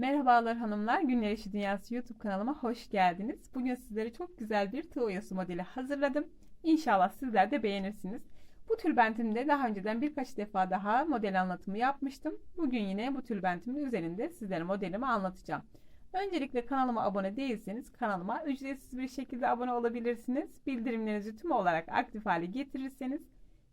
Merhabalar hanımlar, Günler İşi Dünyası YouTube kanalıma hoş geldiniz. Bugün sizlere çok güzel bir tığ oyası modeli hazırladım. İnşallah sizler de beğenirsiniz. Bu tülbentimde daha önceden birkaç defa daha model anlatımı yapmıştım. Bugün yine bu tülbentimin üzerinde sizlere modelimi anlatacağım. Öncelikle kanalıma abone değilseniz kanalıma ücretsiz bir şekilde abone olabilirsiniz. Bildirimlerinizi tüm olarak aktif hale getirirseniz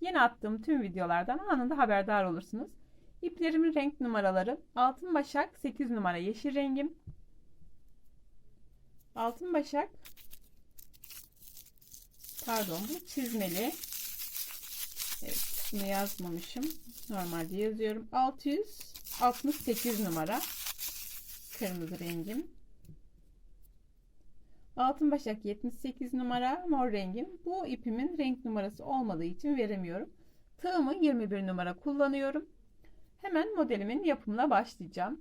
yeni attığım tüm videolardan anında haberdar olursunuz. İplerimin renk numaraları altın başak 8 numara yeşil rengim. Altın başak pardon bu çizmeli. Evet bunu yazmamışım. Normalde yazıyorum. 668 numara kırmızı rengim. Altın başak 78 numara mor rengim. Bu ipimin renk numarası olmadığı için veremiyorum. Tığımı 21 numara kullanıyorum. Hemen modelimin yapımına başlayacağım.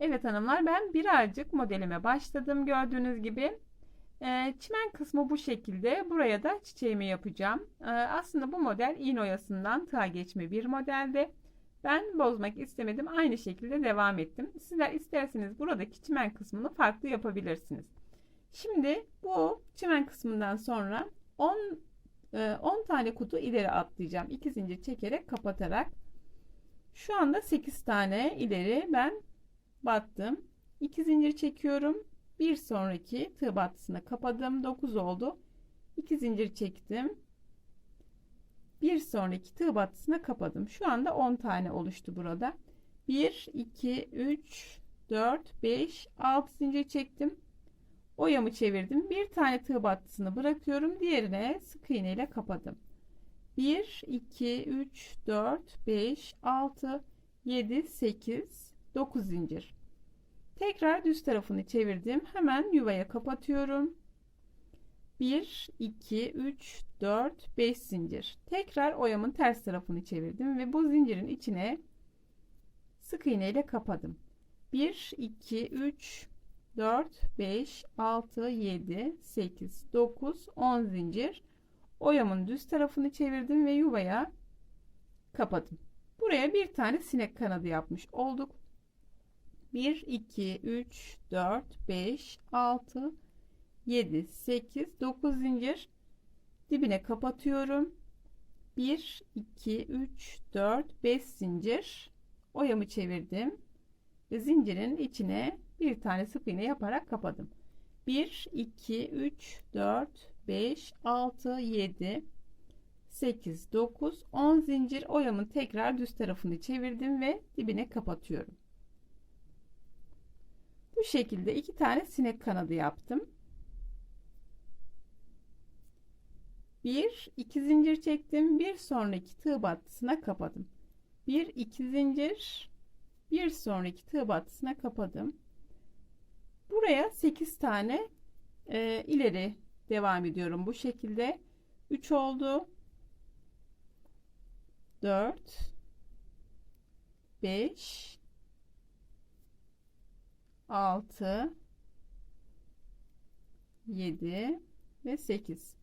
Evet hanımlar ben birazcık modelime başladım. Gördüğünüz gibi e, çimen kısmı bu şekilde. Buraya da çiçeğimi yapacağım. E, aslında bu model iğne oyasından tığa geçme bir modelde. Ben bozmak istemedim. Aynı şekilde devam ettim. Sizler isterseniz buradaki çimen kısmını farklı yapabilirsiniz. Şimdi bu çimen kısmından sonra 10 10 tane kutu ileri atlayacağım. 2 zincir çekerek kapatarak şu anda 8 tane ileri ben battım. 2 zincir çekiyorum. Bir sonraki tığ battısına kapadım. 9 oldu. 2 zincir çektim. Bir sonraki tığ battısına kapadım. Şu anda 10 tane oluştu burada. 1 2 3 4 5 6 zincir çektim. Oyamı çevirdim. Bir tane tığ battısını bırakıyorum. Diğerine sık iğne ile kapadım. 1, 2, 3, 4, 5, 6, 7, 8, 9 zincir. Tekrar düz tarafını çevirdim. Hemen yuvaya kapatıyorum. 1, 2, 3, 4, 5 zincir. Tekrar oyamın ters tarafını çevirdim ve bu zincirin içine sık iğne ile kapadım. 1, 2, 3, 4, 5, 6, 7, 8, 9, 10 zincir oyamın düz tarafını çevirdim ve yuvaya kapadım. Buraya bir tane sinek kanadı yapmış olduk. 1, 2, 3, 4, 5, 6, 7, 8, 9 zincir dibine kapatıyorum. 1, 2, 3, 4, 5 zincir oyamı çevirdim ve zincirin içine bir tane sık iğne yaparak kapadım. 1, 2, 3, 4, 5, 6, 7, 8, 9, 10 zincir oyamın tekrar düz tarafını çevirdim ve dibine kapatıyorum. Bu şekilde iki tane sinek kanadı yaptım. Bir, iki zincir çektim. Bir sonraki tığ battısına kapadım. Bir, iki zincir. Bir sonraki tığ battısına kapadım. Buraya 8 tane e, ileri devam ediyorum bu şekilde. 3 oldu. 4 5 6 7 ve 8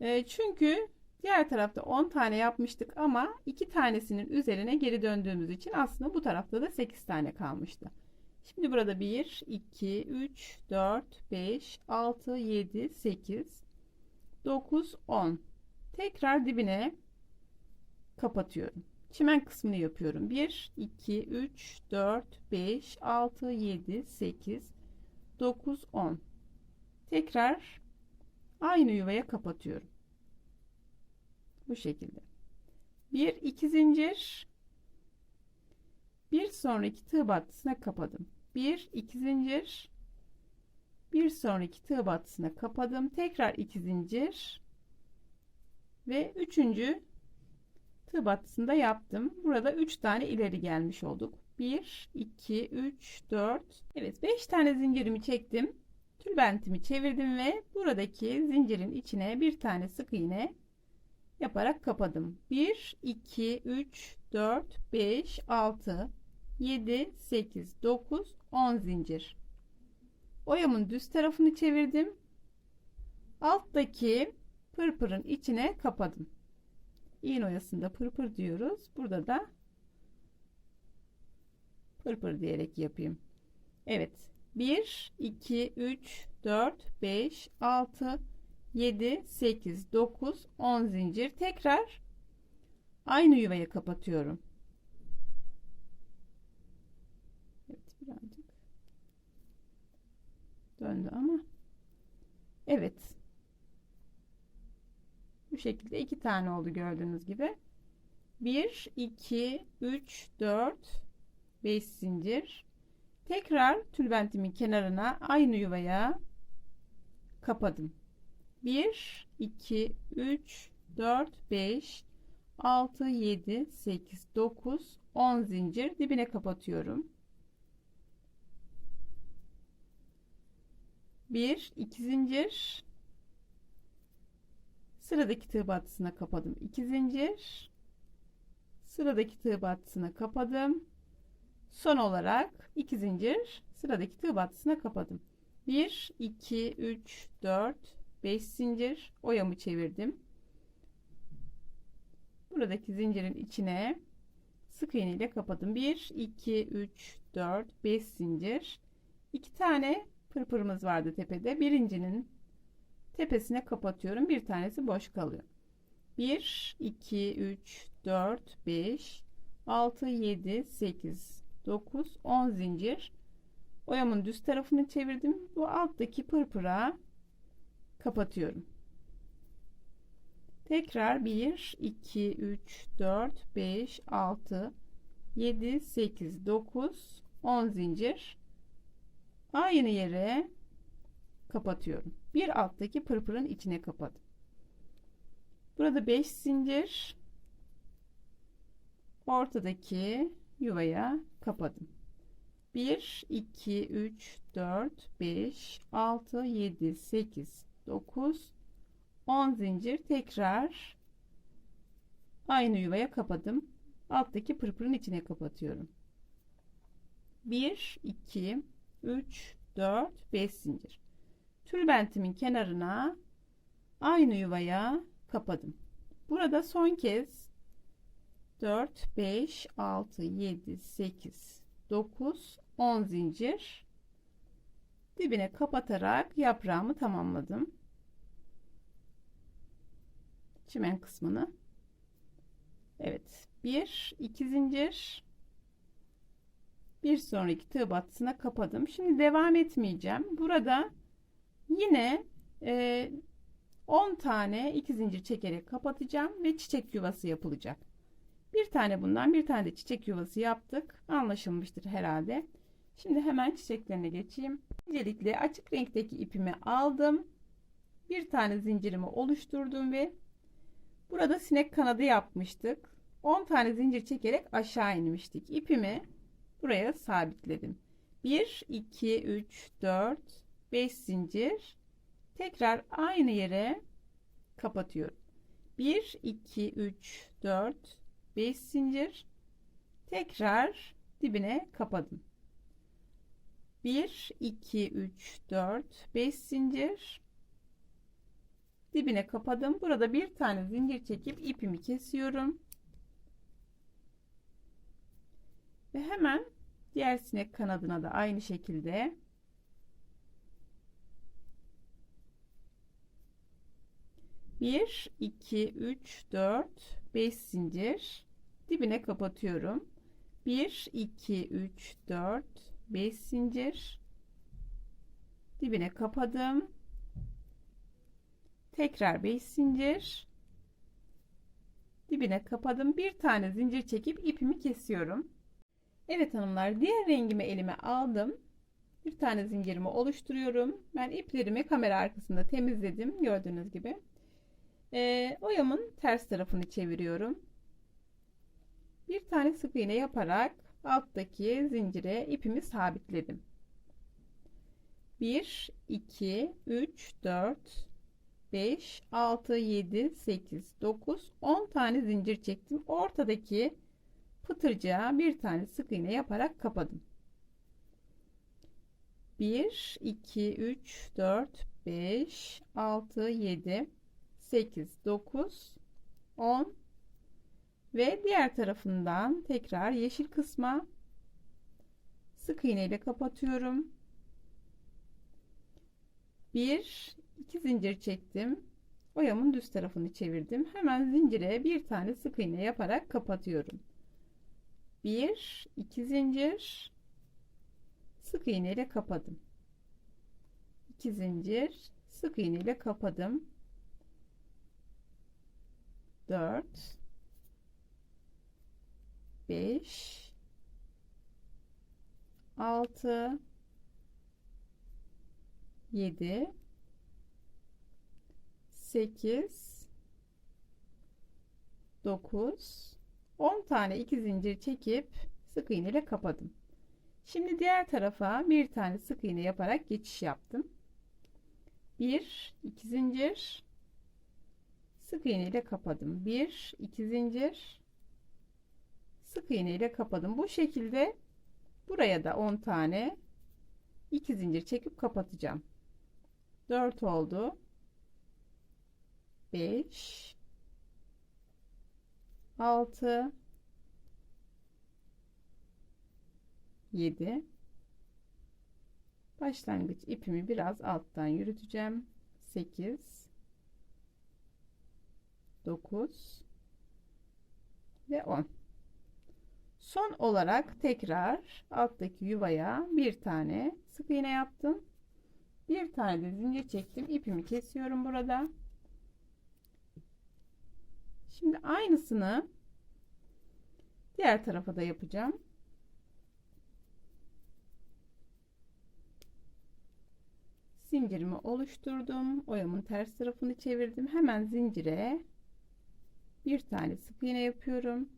e, çünkü diğer tarafta 10 tane yapmıştık ama 2 tanesinin üzerine geri döndüğümüz için aslında bu tarafta da 8 tane kalmıştı Şimdi burada 1, 2, 3, 4, 5, 6, 7, 8, 9, 10. Tekrar dibine kapatıyorum. Çimen kısmını yapıyorum. 1, 2, 3, 4, 5, 6, 7, 8, 9, 10. Tekrar aynı yuvaya kapatıyorum. Bu şekilde. 1, 2 zincir bir sonraki tığ battısına kapadım. Bir, iki zincir. Bir sonraki tığ battısına kapadım. Tekrar iki zincir. Ve üçüncü tığ battısında yaptım. Burada üç tane ileri gelmiş olduk. 1, 2, 3, 4. Evet 5 tane zincirimi çektim. Tülbentimi çevirdim ve buradaki zincirin içine bir tane sık iğne yaparak kapadım. 1, 2, 3, 4, 5, 6, 7, 8, 9, 10 zincir. Oyamın düz tarafını çevirdim. Alttaki pırpırın içine kapadım. İğne oyasında pırpır diyoruz. Burada da pırpır diyerek yapayım. Evet. 1, 2, 3, 4, 5, 6, 7, 8, 9, 10 zincir. Tekrar aynı yuvaya kapatıyorum. Evet birazcık döndü ama. Evet. Bu şekilde iki tane oldu gördüğünüz gibi. 1, 2, 3, 4, 5 zincir. Tekrar tülbentimin kenarına aynı yuvaya kapadım. 1, 2, 3, 4, 5, 6, 7, 8, 9, 10 zincir dibine kapatıyorum. 1, 2 zincir. Sıradaki tığ battısına kapadım. 2 zincir. Sıradaki tığ battısına kapadım. Son olarak 2 zincir sıradaki tığ battısına kapadım. 1, 2, 3, 4, 5 zincir oyamı çevirdim. Buradaki zincirin içine sık iğne ile kapadım. 1, 2, 3, 4, 5 zincir. 2 tane pırpırımız vardı tepede. Birincinin tepesine kapatıyorum. Bir tanesi boş kalıyor. 1, 2, 3, 4, 5, 6, 7, 8, 9, 10 zincir. Oyamın düz tarafını çevirdim. Bu alttaki pırpıra kapatıyorum. Tekrar 1, 2, 3, 4, 5, 6, 7, 8, 9, 10 zincir. Aynı yere kapatıyorum. Bir alttaki pırpırın içine kapadım. Burada 5 zincir ortadaki yuvaya kapadım. 1 2 3 4 5 6 7 8 9 10 zincir tekrar aynı yuvaya kapadım. Alttaki pırpırın içine kapatıyorum. 1 2 3 4 5 zincir. Tülbentimin kenarına aynı yuvaya kapadım. Burada son kez 4 5 6 7 8 9 10 zincir dibine kapatarak yaprağımı tamamladım. Çimen kısmını. Evet. 1 2 zincir bir sonraki tığ battısına kapadım. Şimdi devam etmeyeceğim. Burada yine e, 10 tane iki zincir çekerek kapatacağım ve çiçek yuvası yapılacak. Bir tane bundan bir tane de çiçek yuvası yaptık. Anlaşılmıştır herhalde. Şimdi hemen çiçeklerine geçeyim. Öncelikle açık renkteki ipimi aldım. Bir tane zincirimi oluşturdum ve burada sinek kanadı yapmıştık. 10 tane zincir çekerek aşağı inmiştik. İpimi buraya sabitledim. 1 2 3 4 5 zincir tekrar aynı yere kapatıyorum. 1 2 3 4 5 zincir tekrar dibine kapadım. 1 2 3 4 5 zincir dibine kapadım. Burada bir tane zincir çekip ipimi kesiyorum. Ve hemen diğer sinek kanadına da aynı şekilde 1 2 3 4 5 zincir dibine kapatıyorum. 1 2 3 4 5 zincir dibine kapadım. Tekrar 5 zincir dibine kapadım. Bir tane zincir çekip ipimi kesiyorum Evet hanımlar diğer rengimi elime aldım bir tane zincirimi oluşturuyorum ben iplerimi kamera arkasında temizledim gördüğünüz gibi e, oyamın ters tarafını çeviriyorum. Bir tane sık iğne yaparak alttaki zincire ipimi sabitledim. 1 2 3 4 5 6 7 8 9 10 tane zincir çektim. Ortadaki pıtırcığa bir tane sık iğne yaparak kapadım. 1 2 3 4 5 6 7 8, 9, 10 ve diğer tarafından tekrar yeşil kısma sık iğne ile kapatıyorum. Bir, iki zincir çektim. Oyamın düz tarafını çevirdim. Hemen zincire bir tane sık iğne yaparak kapatıyorum. Bir, iki zincir. Sık iğne ile kapadım. 2 zincir sık iğne ile kapadım. 4 5 6 7 8 9 10 tane iki zincir çekip sık iğne ile kapadım. Şimdi diğer tarafa bir tane sık iğne yaparak geçiş yaptım. 1 2 zincir sık iğne ile kapadım. 1 2 zincir sık iğne ile kapadım. Bu şekilde buraya da 10 tane 2 zincir çekip kapatacağım. 4 oldu. 5 6 7 başlangıç ipimi biraz alttan yürüteceğim. 8 9 ve 10 son olarak tekrar alttaki yuvaya bir tane sık iğne yaptım. Bir tane de zincir çektim. İpimi kesiyorum burada şimdi aynısını diğer tarafa da yapacağım zincirimi oluşturdum. Oyamın ters tarafını çevirdim. Hemen zincire bir tane sık iğne yapıyorum.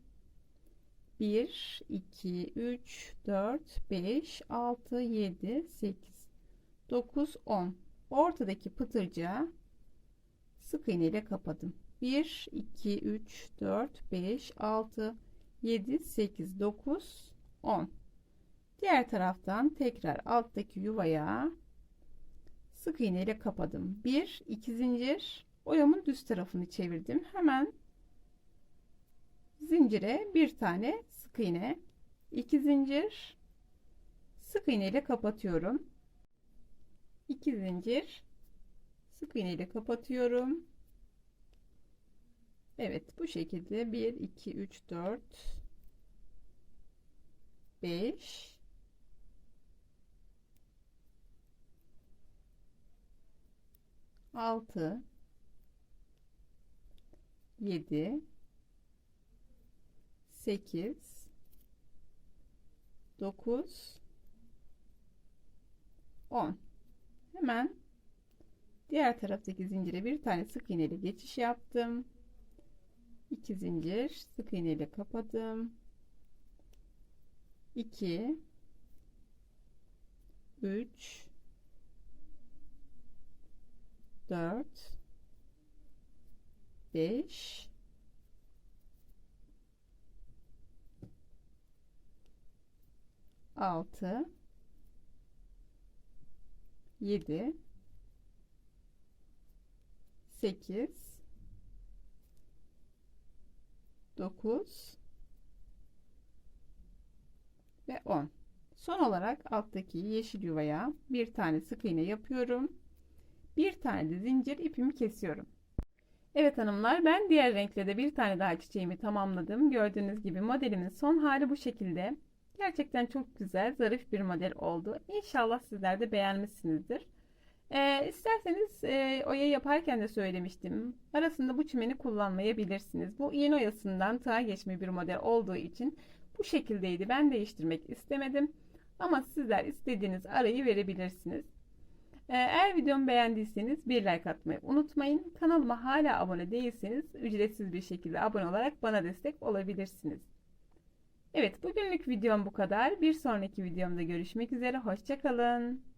1 2 3 4 5 6 7 8 9 10 ortadaki pıtırcığa sık iğne ile kapadım 1 2 3 4 5 6 7 8 9 10 diğer taraftan tekrar alttaki yuvaya sık iğne ile kapadım. 1 2 zincir oyamın düz tarafını çevirdim. Hemen zincire bir tane sık iğne 2 zincir sık iğne ile kapatıyorum. 2 zincir sık iğne ile kapatıyorum. Evet bu şekilde 1 2 3 4 5 6 7 8 9 10 hemen diğer taraftaki zincire bir tane sık iğne ile geçiş yaptım 2 zincir sık iğne ile kapadım. 2 3 4 5 6 7 8 9 ve 10 son olarak alttaki yeşil yuvaya bir tane sık iğne yapıyorum bir tane de zincir ipimi kesiyorum. Evet hanımlar ben diğer renkle de bir tane daha çiçeğimi tamamladım. Gördüğünüz gibi modelimin son hali bu şekilde. Gerçekten çok güzel, zarif bir model oldu. İnşallah sizler de beğenmişsinizdir. Ee, isterseniz e, oya yaparken de söylemiştim. Arasında bu çimeni kullanmayabilirsiniz. Bu iğne oyasından tığa geçme bir model olduğu için bu şekildeydi. Ben değiştirmek istemedim. Ama sizler istediğiniz arayı verebilirsiniz. Ee, eğer videomu beğendiyseniz bir like atmayı unutmayın. Kanalıma hala abone değilseniz ücretsiz bir şekilde abone olarak bana destek olabilirsiniz. Evet bugünlük videom bu kadar. Bir sonraki videomda görüşmek üzere. Hoşçakalın.